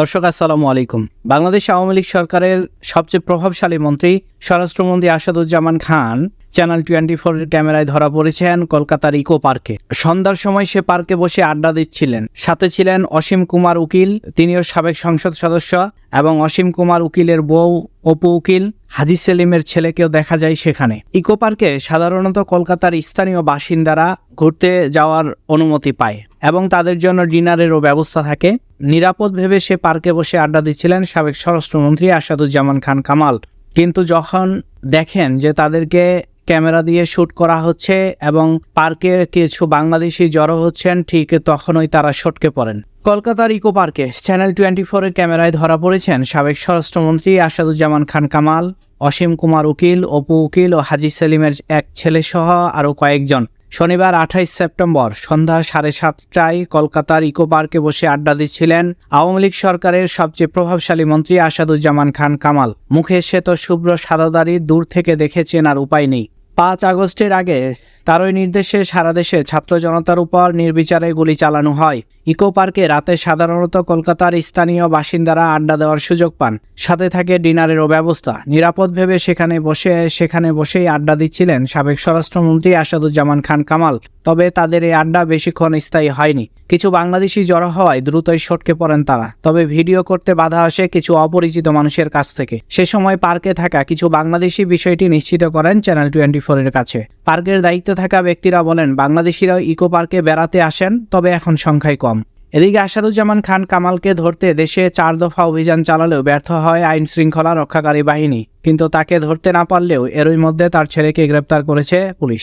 দর্শক, আসসালামু আলাইকুম। বাংলাদেশ আওয়ামী লীগ সরকারের সবচেয়ে প্রভাবশালী মন্ত্রী স্বরাষ্ট্রমন্ত্রী আসাদুজ্জামান খান চ্যানেল টোয়েন্টি ফোরের ক্যামেরায় ধরা পড়েছেন কলকাতার ইকো পার্কে। সন্ধ্যার সময় সে পার্কে বসে আড্ডা দিচ্ছিলেন। সাথে ছিলেন অসীম কুমার উকিল, তিনিও সাবেক সংসদ সদস্য, এবং অসীম কুমার উকিলের বউ, অপু উকিল হাজি সেলিমের ছেলেকেও দেখা যায় সেখানে। ইকো পার্কে সাধারণত কলকাতার স্থানীয় বাসিন্দারা ঘুরতে যাওয়ার অনুমতি পায় এবং তাদের জন্য ডিনারেরও ব্যবস্থা থাকে। নিরাপদ ভেবে সে পার্কে বসে আড্ডা দিচ্ছিলেন সাবেক স্বরাষ্ট্রমন্ত্রী আসাদুজ্জামান খান কামাল। কিন্তু যখন দেখেন যে তাদেরকে ক্যামেরা দিয়ে শ্যুট করা হচ্ছে এবং পার্কে কিছু বাংলাদেশি জড়ো হচ্ছেন, ঠিক তখনই তারা সটকে পড়েন। কলকাতার ইকো পার্কে চ্যানেল টোয়েন্টি ফোরের ক্যামেরায় ধরা পড়েছেন সাবেক স্বরাষ্ট্রমন্ত্রী আসাদুজ্জামান খান কামাল, অসীম কুমার উকিল, অপু উকিল ও হাজি সেলিমের এক ছেলেসহ আরও কয়েকজন। শনিবার আঠাইশ সেপ্টেম্বর সন্ধ্যা সাড়ে সাতটায় কলকাতার ইকো পার্কে বসে আড্ডা দিচ্ছিলেন আওয়ামী লীগ সরকারের সবচেয়ে প্রভাবশালী মন্ত্রী আসাদুজ্জামান খান কামাল। মুখে শ্বেত শুভ্র সাদাদারি দূর থেকে দেখে চেনার উপায় নেই। পাঁচ আগস্টের আগে তারই নির্দেশে সারা দেশে ছাত্র জনতার উপর নির্বিচারে গুলি চালানো হয়। ইকো পার্কে রাতে সাধারণত কলকাতার স্থানীয় বাসিন্দারা আড্ডা দেওয়ার সুযোগ পান। সাথে থাকে ডিনারেরও ব্যবস্থা। নিরাপদ ভেবে সেখানে বসে, সেখানে বসেই আড্ডা দিচ্ছিলেন সাবেক স্বরাষ্ট্রমন্ত্রী আসাদুজ্জামান খান কামাল। তবে তাদের এই আড্ডা বেশিক্ষণ স্থায়ী হয়নি। কিছু বাংলাদেশি জড়ো হওয়ায় দ্রুতই সটকে পড়েন তারা। তবে ভিডিও করতে বাধা আসে কিছু অপরিচিত মানুষের কাছ থেকে। সে সময় পার্কে থাকা কিছু বাংলাদেশি বিষয়টি নিশ্চিত করেন চ্যানেল টোয়েন্টি ফোরের কাছে। পার্কের দায়িত্বে থাকা ব্যক্তিরা বলেন, বাংলাদেশিরাও ইকো পার্কে বেড়াতে আসেন, তবে এখন সংখ্যায় কম। এদিকে আসাদুজ্জামান খান কামালকে ধরতে দেশে চার দফা অভিযান চালালেও ব্যর্থ হয় আইন শৃঙ্খলা রক্ষাকারী বাহিনী। কিন্তু তাকে ধরতে না পারলেও এরই মধ্যে তার ছেলেকে গ্রেপ্তার করেছে পুলিশ।